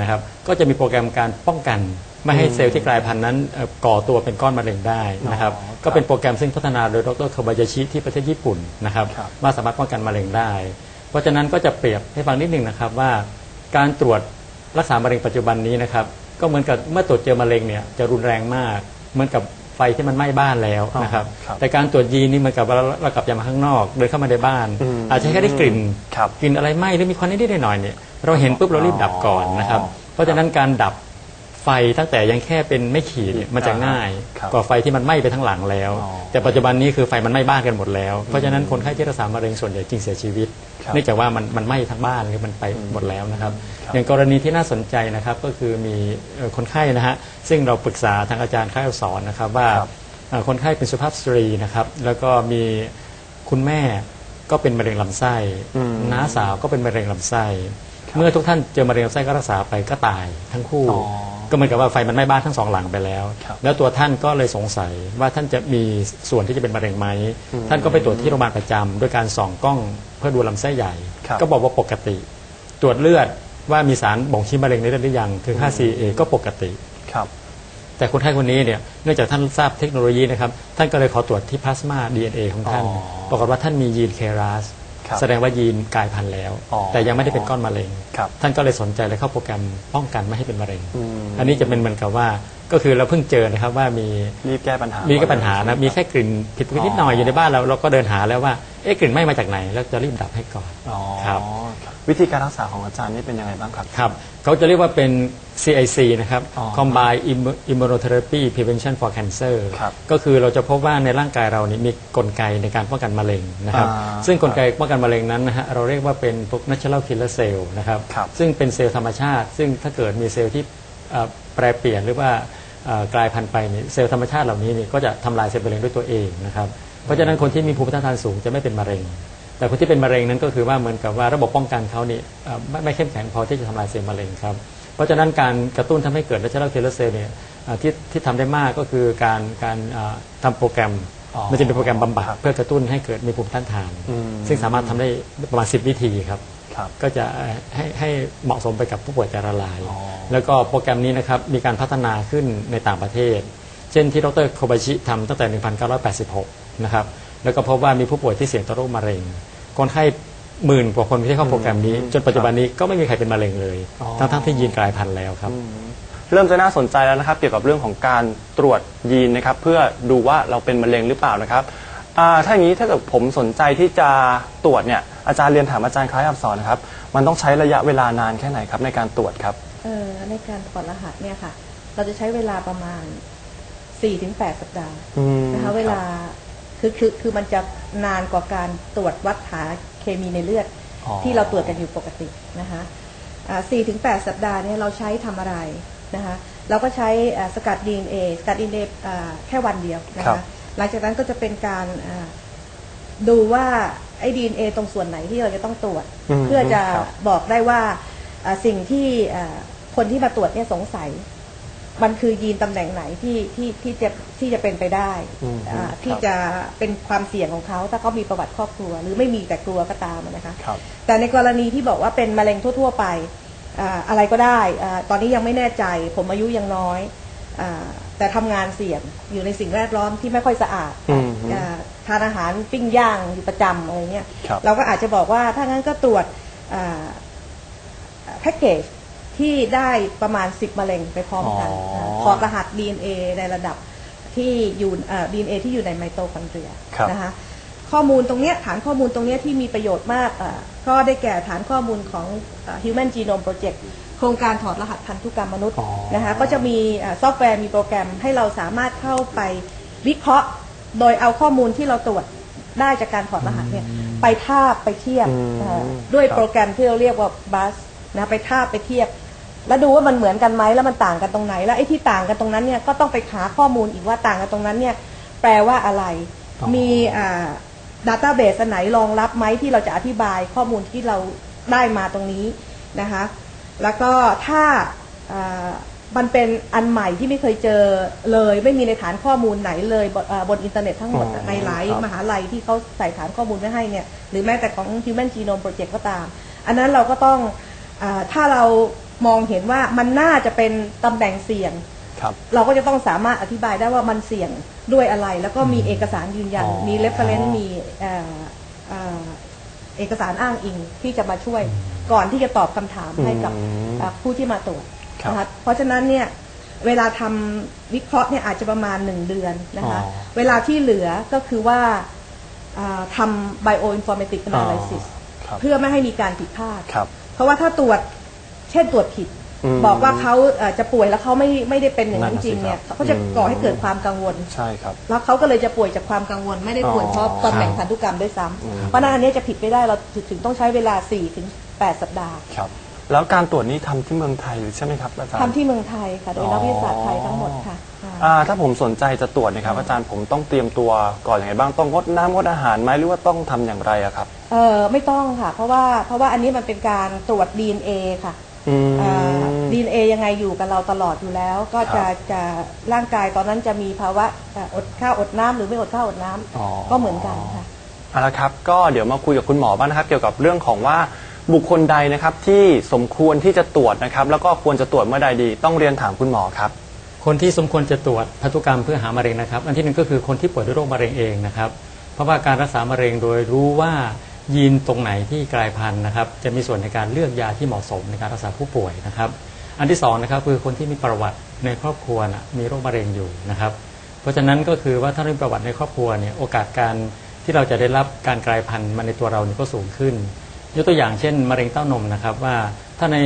นะครับก็จะมีโปรแกรมการป้องกัน ไม่ให้เซลล์ที่กลายพันธุ์นั้นเอ่อก่อตัวเป็นก้อนมะเร็งได้นะครับอ๋อครับก็เป็นโปรแกรมซึ่งพัฒนาโดยดรคาบายาชิที่ประเทศญี่ปุ่นนะครับครับว่าสามารถป้องกันมะเร็งได้ เพราะฉะนั้นก็จะเปรียบให้ฟังนิดหนึ่งนะครับว่า การตรวจรักษามะเร็งปัจจุบันนี้นะครับก็เหมือนกับเมื่อตรวจเจอมะเร็งเนี่ยจะรุนแรงมาก เหมือนกับ ไฟที่มันไหม้บ้านแล้วนะครับอ๋อครับแต่การตรวจยีนนี่เหมือนกับเราเรากลับจากมาข้างนอกเดินเข้ามาในบ้าน อืมอาจจะแค่ได้กลิ่นครับกลิ่นอะไรไหม้หรือมีควันนิดๆหน่อยๆเนี่ยเราเห็นปุ๊บเรารีบดับก่อนนะครับอ๋อเพราะฉะนั้นการดับ ไฟตั้งแต่ยังแค่เป็นไม่ขีดเนี่ยมันจะง่ายครับกว่าไฟที่มันไหม้ไปทั้งหลังแล้วอ๋อแต่ปัจจุบันนี้คือไฟมันไหม้บ้านกันหมดแล้ว เพราะฉะนั้นคนไข้ที่รักษามะเร็งส่วนใหญ่จึงเสียชีวิตครับเนื่องจากว่ามันมันไหม้ทั้งบ้านหรือมันไปหมดแล้วนะครับครับอย่างกรณีที่น่าสนใจนะครับก็คือมีเอ่อคนไข้นะฮะซึ่งเราปรึกษาทางอาจารย์ค่ายสอนนะครับว่าครับเอ่อคนไข้เป็นสุภาพสตรีนะครับแล้วก็มีคุณแม่ก็เป็นมะเร็งลำไส้อืมน้าสาวก็เป็นมะเร็งลำไส้เมื่อทุกท่านเจอมะเร็งลำไส้ก็รักษาไปก็ตายทั้งคู่อ๋อ ก็เหมือนกับว่าไฟมันไหม้บ้านทั้งสองหลังไปแล้วครับแล้วตัวท่านก็เลยสงสัยว่าท่านจะมีส่วนที่จะเป็นมะเร็งไหมอืมท่านก็ไปตรวจที่โรงพยาบาลประจำด้วยการส่องกล้องเพื่อดูลำไส้ใหญ่ครับก็บอกว่าปกติ ตรวจเลือดว่ามีสารบ่งชี้มะเร็งในเลือดหรือยังคือค่า CA ก็ปกติครับแต่คนไข้คนนี้เนี่ยเนื่องจากท่านทราบเทคโนโลยีนะครับ ท่านก็เลยขอตรวจที่พลาสมา DNA ของท่านอ๋อปรากฏว่าท่านมียีนเครัสครับ แสดงว่ายีนกลายพันธุ์แล้วอ๋อแต่ยังไม่ได้เป็นก้อนมะเร็งครับท่านก็เลยสนใจเลยเข้าโปรแกรมป้องกันไม่ให้เป็นมะเร็งอืมอันนี้จะเป็นเหมือนกับว่า ก็คือเราเพิ่งเจอนะครับว่ามีรีบแก้ปัญหามีมีแค่ปัญหานะมีแค่กลิ่นผิดปกตินิดหน่อยอยู่ในบ้านเราเราก็เดินหาแล้วว่าเอ๊ะกลิ่นไหม้มาจากไหนแล้วจะรีบดับให้ก่อนอ๋อครับครับวิธีการรักษาของอาจารย์นี่เป็นยังไงบ้างครับ ครับ เขาจะเรียกว่าเป็น CIC นะครับอ๋อ Combined Immu- Immunotherapy Prevention for Cancer ครับก็คือเราจะพบว่าในร่างกายเรานี่มีกลไกในการป้องกันมะเร็งนะครับอ่าซึ่งกลไกป้องกันมะเร็งนั้นนะฮะเราเรียกว่าเป็นพวก natural killer cell นะครับครับซึ่งเป็นเซลล์ธรรมชาติ ซึ่งถ้าเกิดมีเซลล์ที่เอ่อ แปรเปลี่ยนหรือว่าเอ่อกลายพันธุ์ไปเนี่ยเซลล์ธรรมชาติเหล่านี้เนี่ยก็จะทำลายเซลล์มะเร็งด้วยตัวเองนะครับเพราะฉะนั้นคนที่มีภูมิต้านทานสูงจะไม่เป็นมะเร็ง แต่คนที่เป็นมะเร็งนั้นก็คือว่าเหมือนกับว่าระบบป้องกันเขานี่เอ่อไม่ไม่เข้มแข็งพอที่จะทำลายเซลล์มะเร็งครับเพราะฉะนั้นการกระตุ้นทำให้เกิด natural killer cell เนี่ยเอ่อที่ที่ทำได้มากก็คือการการเอ่อทำโปรแกรมอ๋อมันจะเป็นโปรแกรมบำบัดครับเพื่อกระตุ้นให้เกิดมีภูมิต้านทานอืมซึ่งสามารถทำได้ประมาณ 10 วิธีครับครับ ก็จะให้ให้เหมาะสมไปกับผู้ป่วยแต่ละรายอ๋อแล้วก็โปรแกรมนี้นะครับมีการพัฒนาขึ้นในต่างประเทศ เช่นที่ดรโคบาชิทำตั้งแต่ 1986 นะครับ แล้วก็พบว่ามีผู้ป่วยที่เสี่ยงต่อโรคมะเร็ง คนไข้หมื่นกว่าคนที่เข้าโปรแกรมนี้ จนปัจจุบันนี้ก็ไม่มีใครเป็นมะเร็งเลยอ๋อทั้งๆที่ยีนกลายพันธุ์แล้วครับเริ่มจะน่าสนใจแล้วนะครับ เกี่ยวกับเรื่องของการตรวจยีนนะครับ เพื่อดูว่าเราเป็นมะเร็งหรือเปล่านะครับ อ่าถ้าอย่างนี้ถ้าเกิดผมสนใจที่จะตรวจเนี่ยอาจารย์เรียนถามอาจารย์คล้ายอับสอนนะครับมันต้องใช้ระยะเวลานานแค่ไหนครับในการตรวจครับ เอ่อในการถอดรหัสเนี่ยค่ะ เราจะใช้เวลาประมาณ4-8สัปดาห์อืมนะคะเวลาคือคือคือมันจะนานกว่าการตรวจวัดหาเคมีในเลือด อ๋อ ที่เราตรวจกันอยู่ปกตินะคะสี่ถึงแปดสัปดาห์เนี่ยเราใช้ทำอะไรนะคะ เราก็ใช้อ่าสกัด DNA สกัด DNA อ่าแค่วันเดียวนะครัคะ บ หลังจากนั้นก็จะเป็นการอ่าดูว่าไอ้ DNA ตรงส่วนไหนที่เราจะต้องตรวจมเพื่อจะครับบอกได้ว่าอ่าสิ่งที่อ่าคนที่มาตรวจเนี่ยสงสัย มันคือยีนตำแหน่งไหนที่ที่ที่จะที่จะเป็นไปได้อืมอ่าครับที่จะเป็นความเสี่ยงของเขาถ้าเขามีประวัติครอบครัว หรือไม่มีแต่กลัวก็ตามนะคะครับแต่ในกรณีที่บอกว่าเป็นมะเร็งทั่ว ๆ ไปอ่าอะไรก็ได้อ่าตอนนี้ยังไม่แน่ใจ ผมอายุยังน้อยอา แต่ทำงานเสี่ยงอยู่ในสิ่งแวดล้อมที่ไม่ค่อยสะอาดอืมอ่าทานอาหารปิ้งย่างอยู่ประจำอะไรเงี้ยครับเราก็อาจจะบอกว่าถ้างั้นก็ตรวจอ่าแพ็กเกจที่ได้ประมาณ 10 มะเร็งไปพร้อมกันอ๋ออ่าถอดรหัส DNA ในระดับที่อยู่ดีเอ็นเอที่อยู่ในไมโตคอนเดรียครับนะคะ ข้อมูลตรงเนี้ยฐานข้อมูลตรงเนี้ยที่มีประโยชน์มากอ่าก็ได้แก่ฐานข้อมูลของอ่า Human Genome Project โครงการถอดรหัสพันธุกรรมมนุษย์อ๋อนะคะก็จะมีอ่าซอฟต์แวร์มีโปรแกรมให้เราสามารถเข้าไปวิเคราะห์ โดยเอาข้อมูลที่เราตรวจได้จากการถอดรหัสเนี่ยไปทาบไปเทียบอืมอ่าด้วยครับโปรแกรมที่เราเรียกว่าบัสนะไปทาบไปเทียบ แล้วดูว่ามันเหมือนกันไหมแล้วมันต่างกันตรงไหน แล้วไอ้ที่ต่างกันตรงนั้นเนี่ยก็ต้องไปหาข้อมูลอีกว่าต่างกันตรงนั้นเนี่ยแปลว่าอะไรอ๋อมีอ่า ดัตต้าเบสอันไหนรองรับไหมที่เราจะอธิบายข้อมูลที่เราได้มาตรงนี้นะคะแล้วก็ถ้าอ่ามันเป็นอันใหม่ที่ไม่เคยเจอเลย ไม่มีในฐานข้อมูลไหนเลยบนอ่าบนอินเทอร์เน็ตทั้งหมดอ๋อในหลายครับมหาลัยที่เขาใส่ฐานข้อมูลไว้ให้เนี่ยหรือแม้แต่ของ Human Genome Project ก็ตาม อันนั้นเราก็ต้องอาถ้าเรามองเห็นว่ามันน่าจะเป็นตำแหน่งเสี่ยง ครับ เราก็จะต้องสามารถอธิบายได้ว่ามันเสี่ยงด้วยอะไร แล้วก็มีเอกสารยืนยัน อ๋อมี reference มีเอ่อเอ่อเอกสารอ้างอิงที่จะมาช่วยก่อนที่จะตอบคำถามให้กับอืมเอ่อผู้ที่มาตรวจครับนะคะเพราะฉะนั้นเนี่ยเวลาทำวิเคราะห์เนี่ยอาจจะประมาณหนึ่งเดือนนะคะอ๋อเวลาที่เหลือก็คือว่าอ่าทำ bioinformatic analysis ครับ เพื่อไม่ให้มีการผิดพลาด ครับ เพราะว่าถ้าตรวจเช่นตรวจผิด อืม บอกว่าเขาเอ่อจะป่วยแล้วเขาไม่ไม่ได้เป็นอย่างนั้นนั่นน่ะจริงๆเนี่ยสิครับเขาจะก่อให้อืมเกิดความกังวล ใช่ครับ แล้วเขาก็เลยจะป่วยจากความกังวลไม่ได้ป่วยอ๋อเพราะตำแหน่งพันธุกรรมด้วยซ้อืมำเพราะฉะนั้นอันนี้จะผิดไม่ได้เราถึงต้องใช้เวลา4ถึง8สัปดาห์ครับ แล้วการตรวจนี้ทำที่เมืองไทยหรือใช่ไหมครับอาจารย์ ทำที่เมืองไทยค่ะ โดยนักวิทยาศาสตร์ไทยทั้งหมดค่ะค่ะอ่าถ้าผมสนใจจะตรวจนะครับ อาจารย์ผมต้องเตรียมตัวก่อนอย่างไรบ้างต้องงดน้ำงดอาหารไหมหรือว่าต้องทำอย่างไรอะครับเออไม่ต้องค่ะ เพราะว่าเพราะว่าอันนี้มันเป็นการตรวจ DNA ค่ะอืมดีเอ็ นเอยังไงอยู่กับเราตลอดอยู่แล้ว ก็จะครับจะร่างกายตอนนั้นจะมีภาวะเอ่ออดข้าวอดน้ำหรือไม่อดข้าวอดน้ำอ๋อก็เหมือนกันค่ะเอาละครับ ก็เดี๋ยวมาคุยกับคุณหมอบ้างนะครับ เกี่ยวกับเรื่องของว่าบุคคลใดนะครับที่สมควรที่จะตรวจนะครับ แล้วก็ควรจะตรวจเมื่อใดดี ต้องเรียนถามคุณหมอครับคนที่สมควรจะตรวจพันธุกรรมเพื่อหามะเร็งนะครับ อันที่หนึ่งก็คือคนที่ป่วยด้วยโรคมะเร็งเองนะครับ เพราะว่าการรักษามะเร็งโดยรู้ว่ายีนตรงไหนที่กลายพันธุ์นะครับ จะมีส่วนในการเลือกยาที่เหมาะสมในการรักษาผู้ป่วยนะครับ อันที่สองนะครับคือคนที่มีประวัติในครอบครัวนะมีโรคมะเร็งอยู่นะครับ เพราะฉะนั้นก็คือว่าถ้ามีประวัติในครอบครัวเนี่ยโอกาสการที่เราจะได้รับการกลายพันธุ์มาในตัวเราเนี่ยก็สูงขึ้น ยกตัวอย่างเช่น มะเร็งเต้านมนะครับว่าถ้าใน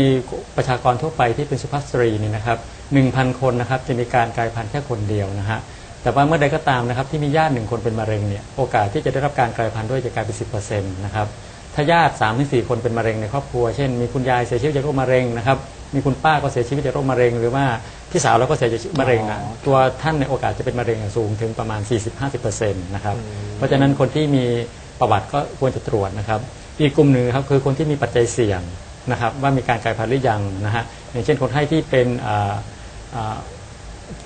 ประชากรทั่วไปที่เป็นสุภาพสตรีนี่นะครับ1,000คนนะครับจะมีการกลายพันธุ์แค่คนเดียวนะฮะแต่ว่าเมื่อใดก็ตามนะครับที่มีญาติหนึ่งคนเป็นมะเร็งเนี่ยโอกาสที่จะได้รับการกลายพันธุ์ด้วยจะกลายเป็น10%นะครับ ถ้าญาติ3-4ถึง4คนเป็นมะเร็งในครอบครัว เช่นมีคุณยายเสียชีวิตจากโรคมะเร็งนะครับ มีคุณป้าก็เสียชีวิตจากโรคมะเร็ง หรือว่าพี่สาวเราก็เสียชีวิตมะเร็งนะอ๋อตัวท่านในโอกาสจะเป็นมะเร็งสูงถึงประมาณ 40-50%นะครับ เพราะฉะนั้นคนที่มีประวัติก็ควรจะตรวจนะครับ อีกกลุ่มหนึ่งครับคือคนที่มีปัจจัยเสี่ยงนะครับว่ามีการกลายพันธุ์หรือยังนะฮะอย่างเช่นคนไข้ที่เป็นอ่าอ่า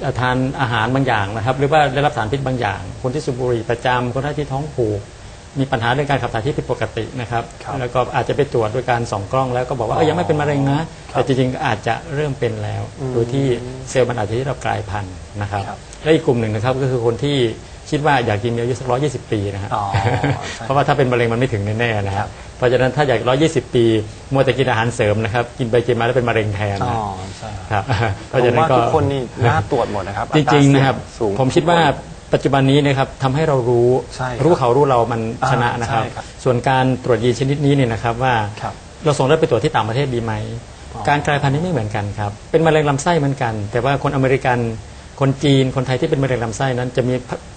อ่าทานอาหารบางอย่างนะครับ หรือว่าได้รับสารพิษบางอย่าง คนที่สูบบุหรี่ประจำคนไข้ที่ท้องผูก มีปัญหาเรื่องการขับถ่ายที่ผิดปกตินะครับ ครับแล้วก็อาจจะไปตรวจโดยการส่องกล้องแล้วก็บอกว่าเอ้ยยังไม่เป็นมะเร็งนะครับแต่จริงๆก็อาจจะเริ่มเป็นแล้วอืมโดยที่เซลล์มันอาจจะที่เรากลายพันธุ์นะครับ ครับและอีกกลุ่มหนึ่งนะครับก็คือคนที่คิดว่าอยากกินมีอายุสักร้อยี่สิบปีนะฮะ อ๋อใช่ เพราะว่าถ้าเป็นมะเร็งมันไม่ถึงแน่ๆนะคครัรับบ เพราะฉะนั้นถ้าอยากร้อยี่สิบปี มัวแต่กินอาหารเสริมนะครับ กินไปกินมาแล้วเป็นมะเร็งแทนอ๋อนะใช่ครับเพผราะฉะมนั้นว่าก็ ทุกคนนี่น่าตรวจหมดนะครับจริงๆนะครับอัตาเสี่ยงสูง ผมคิดว่าทุกน ปัจจุบันนี้นะครับทำให้เรารู้ใช่ครับรู้เขารู้เรามันอ่าชนะนะครับ ใช่ครับส่วนการตรวจยีนชนิดนี้เนี่ยนะครับว่าครับเราส่งได้ไปตรวจที่ต่างประเทศดีไหม อ๋อ การกลายพันธุ์นี้ไม่เหมือนกันครับ เป็นมะเร็งลำไส้เหมือนกัน แต่ว่าคนอเมริกัน คนจีน คนไทยที่เป็นมะเร็งลำไส้นั้น จะมี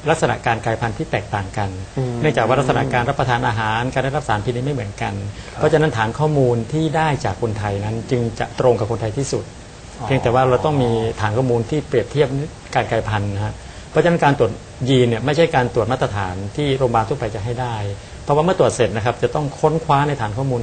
ลักษณะการกลายพันธุ์ที่แตกต่างกันอืมเนื่องจากว่าลักษณะการรับประทานอาหาร การได้รับสารพิษนี้ไม่เหมือนกัน เพราะฉะนั้นฐานข้อมูลที่ได้จากคนไทยนั้นจึงจะตรงกับคนไทยที่สุด เพียงแต่ว่าเราต้องมีฐานข้อมูลที่เปรียบเทียบการกลายพันธุ์นะฮะ เพราะฉะนั้นการตรวจยีนเนี่ยไม่ใช่การตรวจมาตรฐานที่โรงพยาบาลทั่วไปจะให้ได้ เพราะว่าเมื่อตรวจเสร็จนะครับจะต้องค้นคว้าในฐานข้อมูล